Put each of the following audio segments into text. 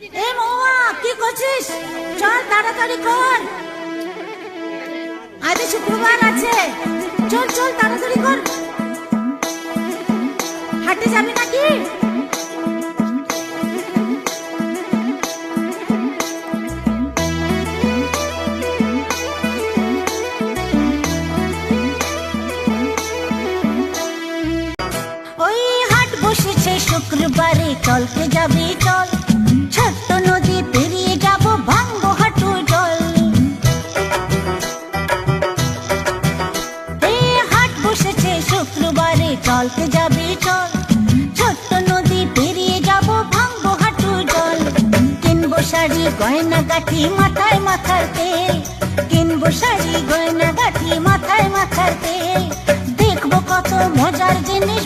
এ মৌয়া কি করছিস? চল তাড়াতাড়ি কর। আজ শুক্রবার আছে। চল চল তাড়াতাড়ি কর। হাটে যাবি নাকি? চলতে যাবি চল ছোট্ট নদী পেরিয়ে যাব ভাঙবো হাঁটু জল। কিনবো শাড়ি, গয়না গাঠি মাথায় মাথার তেল। কিনবো শাড়ি, গয়না গাঠি মাথায় মাথার তেল। দেখব কত মজার জিনিস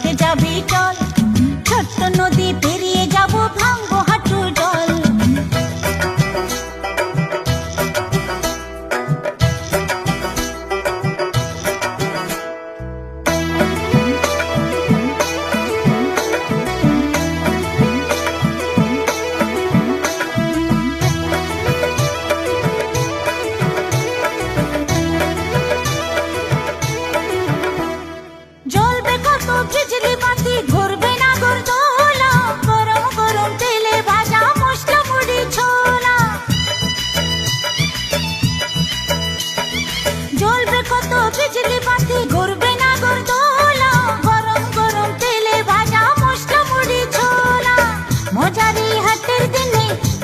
দেখতে যাবি টা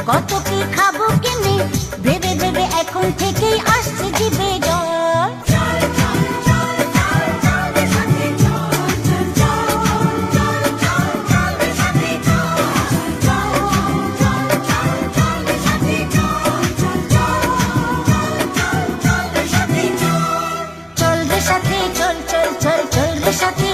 কত কি খাব কিনে? ভেবে ভেবে এখন থেকেই আসছে জিবে জল চলবে সাথে, চল চল চল, চলবে সাথে